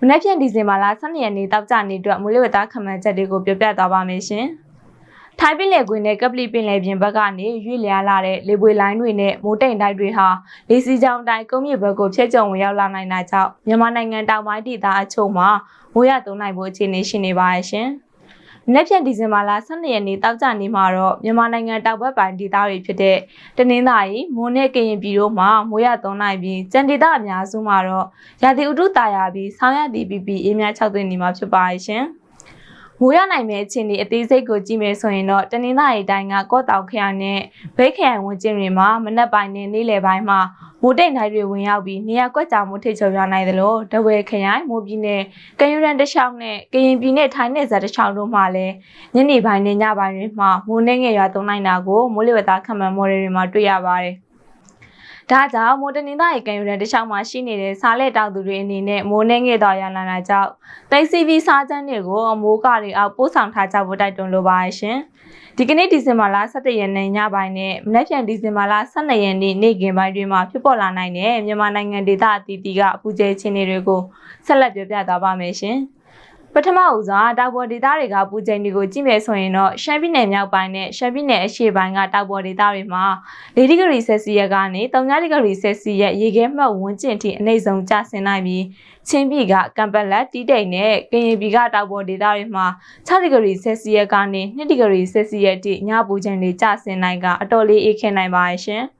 မနက်ဖြန်ဒီဇင်ဘာလ12ရက်နေ့တောက်ကြနေ့အတွက်မိုးလေဝသခန့်မှန်းချက်တွေကိုပြောပြသွားပါမယ်ရှင်။ထိုင်းပင်လယ်ကွေ့နဲ့ကပလီပင်လယ်ပြင်ဘက်ကနေရွေ့လျားလာတဲ့လေပွေလိုင်းတွေနဲ့မိုးတိမ်တိုက်တွေဟာလေစီကြောင်တိုင်းကုန်းမြစ်ဘက်ကိုဖျက်ကျုံဝင်ရောက်လာနိုင်တာကြောင့်မြန်မာနိုင်ငံတောင်ပိုင်းဒေသအချို့မှာမိုးရသွန်းနိုင်ဖို့အခြေအနေရှိနေပါရဲ့ရှင်။မ နက်ဖြန်ဒီဇင်ဘာလ12ရက်နေ့တောက်ကြနေ့မှာတော့မြန်မာနိုင်ငံတောင်ဘက်ပိုင်းဒေသတွေဖြစ်တဲ့တနင်္သာရီမိုးနဲ့ကရင်ပြည်တို့မှာမိုးရသွန်းနိုင်ပြီးကြံဒေသအများစုမှာတော့ရာသီဥတုတာယာပြီးဆောင်းရသည့် PP အေးမြ6သွင်းနေမှာဖြစ်ပါရဲ့ရှင်။ မိုးရနိုင်မဲ့အခြေအနေအသေးစိတ်ကိုကြည့်မယ်ဆိုရင်တော့တနင်္သာရီတိုင်းကကော့တောင်ခရိုင်နဲ့ဘိတ်ခရိုင်ဝန်ကျင်းတွေမှာမနက်ပိုင်းနဲ့နေ့လယ်ပိုင်းမှာမိုးတိမ်တိုင်းတွေဝင်ရောက်ပြီးနေရာကွက်ကြောင်မှုထိတ်ချုံရနိုင်သလိုတဝဲခရိုင်မိုးပြည်နယ်ကရင်ရန်တခြားနဲ့ကရင်ပြည်နယ်ထိုင်းနယ်စပ်တခြားတို့မှာလည်းညနေပိုင်းနဲ့ညပိုင်းတွေမှာမိုးနှင်းငယ်ရွာသွန်းနိုင်တာကိုမိုးလေဝသခန့်မှန်းမော်ဒယ်တွေမှာတွေ့ရပါတယ်။ ဒါကြောင့်မိုးတနင်္သာရီကံယူတဲ့တခြားမှာရှိနေတဲ့စားလက်တောက်သူတွေအနေနဲ့မိုးနှင်းငယ်တော်ရလာတာကြောင့်တိတ်စီပြီးစားချမ်းတွေကိုအမိုးကတွေအောက်ပို့ဆောင်ထားကြဖို့တိုက်တွန်းလိုပါရှင်။ဒီကနေ့ဒီဇင်ဘာလ17ရက်နေ့ညပိုင်းနဲ့မနက်ဖြန်ဒီဇင်ဘာလ12ရက်နေ့နေ့ကင်ပိုင်းတွေမှာဖြစ်ပေါ်လာနိုင်တဲ့မြန်မာနိုင်ငံဒေသအသီးသီးကအပူကျဲခြင်းတွေကိုဆက်လက်ပြောပြသွားပါမယ်ရှင်။ ပထမဦးစွာတောက်ပေါ်ဒေသတွေကပူချိန်တွေကိုကြည့်မယ်ဆိုရင်တော့ရှမ်းပြည်နယ်မြောက်ပိုင်းနဲ့ရှမ်းပြည်နယ်အရှေ့ပိုင်းကတောက်ပေါ်ဒေသတွေမှာ၄ဒီဂရီဆယ်စီယက်ကနေ3ဒီဂရီဆယ်စီယက်ရေခဲမှတ်ဝန်းကျင်ထိအနည်းဆုံးကျဆင်းနိုင်ပြီးချင်းပြည်ကကံပက်လက်တီးတိန်နဲ့ကရင်ပြည်ကတောက်ပေါ်ဒေသတွေမှာ6ဒီဂရီဆယ်စီယက်ကနေ2ဒီဂရီဆယ်စီယက်ထိညပူချိန်တွေကျဆင်းနိုင်ကအတော်လေးအေးခဲနိုင်ပါရဲ့ရှင်။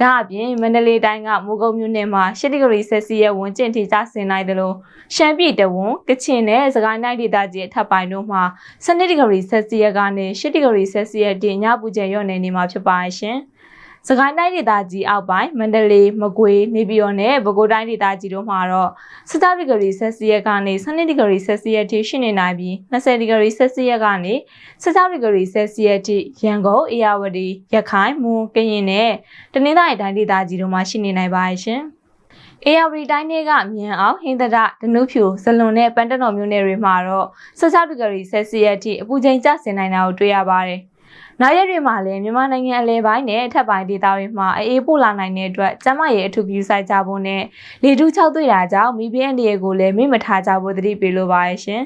ဒါအပြင်မန္တလေးတိုင်းကမိုးကုတ်မြို့နယ်မှာ10ဒီဂရီဆယ်စီယပ်ဝန်းကျင်ထိကျဆင်းနိုင်တယ်လို့ရှမ်းပြည်တဝန်ကချင်နဲ့စကိုင်းတိုင်းဒေသကြီးအထက်ပိုင်းတို့မှာ12ဒီဂရီဆယ်စီယပ်ကနေ10ဒီဂရီဆယ်စီယပ်တင်ညပူကျရော့နေနေမှာဖြစ်ပါရှင်။ စကိုင်းတိုင်းဒေသကြီးအောက်ပိုင်းမန္တလေးမကွေးနေပြည်တော်နဲ့ပဲခူးတိုင်းဒေသကြီးတို့မှာတော့17ဒီဂရီဆယ်စီယပ်ကနေ12ဒီဂရီဆယ်စီယပ်ထိရှိနေနိုင်ပြီး20ဒီဂရီဆယ်စီယပ်ကနေ16ဒီဂရီဆယ်စီယပ်ထိရန်ကုန်အေရဝတီရခိုင်မွန်ကရင်နဲ့တနင်္သာရီတိုင်းဒေသကြီးတို့မှာရှိနေနိုင်ပါရှင်။ AR တိုင်းတွေကမြန်အောင်ဟင်းသဒဒနုဖြူဇလွန်နဲ့ပန်းတတော်မျိုးနယ်တွေမှာတော့16ဒီဂရီဆယ်စီယပ်ထိအပူချိန်ကျဆင်းနိုင်တာကိုတွေ့ရပါတယ်။ နောက်ရက်တွေမှာလည်းမြန်မာနိုင်ငံအလဲပိုင်းနဲ့အထက်ပိုင်းဒေသတွေမှာအေးပို့လာနိုင်တဲ့အတွက်ကျန်းမာရေးအထူးပြုဆိုင်ကြဖို့နဲ့လေတူးချောက်တွေ့တာကြောင့်မိဘအန်ဒီရဲ့ကိုလည်းမိမထားကြဖို့သတိပေးလိုပါရဲ့ရှင်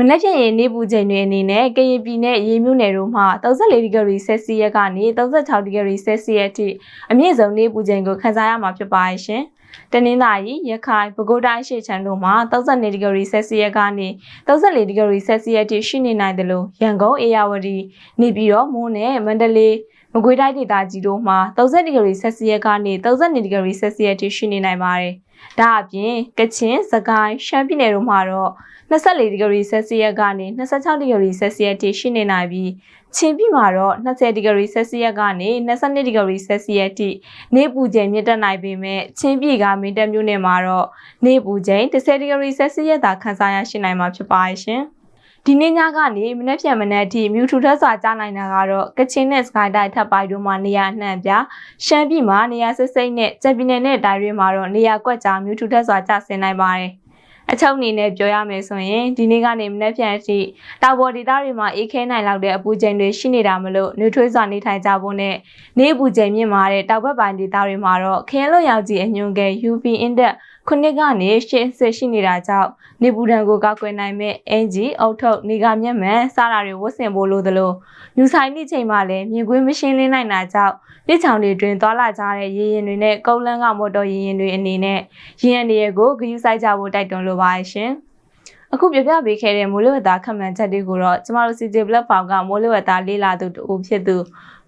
မနက်ဖြန်ရေနေပူချိန်တွေအနေနဲ့ကရင်ပြည်နယ်ရေမြို့နယ်တို့မှာ34ဒီဂရီဆယ်စီယက်ကနေ36ဒီဂရီဆယ်စီယက်ထိအမြင့်ဆုံးနေပူချိန်ကိုခန်းစားရမှာဖြစ်ပါရဲ့ရှင်။တနင်္သာရီရခိုင်ပဲခူးတိုင်းရှေ့ချမ်းတို့မှာ32ဒီဂရီဆယ်စီယက်ကနေ34ဒီဂရီဆယ်စီယက်ထိရှိနေနိုင်တယ်လို့ရန်ကုန်အေရဝတီနေပြည်တော်မွန်းနဲ့မန္တလေးမကွေးတိုင်းဒေသကြီးတို့မှာ30ဒီဂရီဆယ်စီယက်ကနေ32ဒီဂရီဆယ်စီယက်ထိရှိနေနိုင်ပါတယ်။ ဒါအပြင်ကချင်စကိုင်းရှမ်းပြည်နယ်တို့မှာတော့24ဒီဂရီဆယ်စီယက်ကနေ26ဒီဂရီဆယ်စီယက်ထိရှိနေနိုင်ပြီးချင်းပြည်မှာတော့20ဒီဂရီဆယ်စီယက်ကနေ22ဒီဂရီဆယ်စီယက်ထိနေပူချိန်မြင့်တက်နိုင်ပေမဲ့ချင်းပြည်ကမင်းတပ်မြို့နယ်မှာတော့နေပူချိန်10ဒီဂရီဆယ်စီယက်သာခန်းစားရရှိနိုင်မှာဖြစ်ပါရှင်။ ဒီနေ့ညကနေမနေ့ပြန်မနေ့အထိမြူထူထက်စွာကြားနိုင်တာကတော့ကချင်နဲ့စကိုင်းတိုင်းထပ်ပိုင်းတို့မှာနေရာအနှံ့ပြရှမ်းပြည်မှာနေရာစစ်စိမ့်နဲ့ကြက်ပြည်နယ်နဲ့တိုင်းတွေမှာတော့နေရာကွက်ကြားမြူထူထက်စွာကျဆင်းနိုင်ပါတယ်။အချုပ်အနေနဲ့ပြောရမယ်ဆိုရင်ဒီနေ့ကနေမနေ့ပြန်အထိတောင်ပေါ်ဒေသတွေမှာအေးခဲနိုင်လောက်တဲ့အပူချိန်တွေရှိနေတာမလို့နှွေးထွေးစွာနေထိုင်ကြဖို့နဲ့နေအပူချိန်မြင့်မာတဲ့တောင်ဘက်ပိုင်းဒေသတွေမှာတော့ခင်းလွန်ရောက်ကြီးအညွန်ကဲ UV index ခုနှစ်ကနေရှင်းဆရှိနေတာကြောင့်နေပူဒဏ်ကိုကောက်ွယ်နိုင်မဲ့အင်ဂျီအုတ်ထုတ်နေကမျက်မှန်စားတာတွေဝတ်ဆင်ဖို့လိုသလိုယူဆိုင်နေချိန်မှာလည်းမြင်ကွင်းမရှင်းလင်းနိုင်တာကြောင့်လက်ချောင်တွေတွင်သွာလာကြတဲ့ရေရင်တွေနဲ့ကုန်းလန်းကမော်တော်ရေရင်တွေအနေနဲ့ရေရင်တွေကိုဂရုစိုက်ကြဖို့တိုက်တွန်းလိုပါရှင် အခုပြပြပေးခဲ့တဲ့မိုးလေဝသခန့်မှန်းချက်တွေကိုတော့ကျမတို့ CJ platform ကမိုးလေဝသလေ့လာသူတူဖြစ်သူ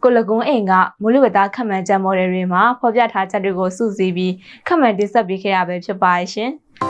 ကိုလကွန်းအိမ်ကမိုးလေဝသခန့်မှန်းချက်မော်ဒယ်တွေမှာဖော်ပြထားချက်တွေကိုစုစည်းပြီးခန့်မှန်းတင်ဆက်ပေးခဲ့ရပဲဖြစ်ပါရှင်။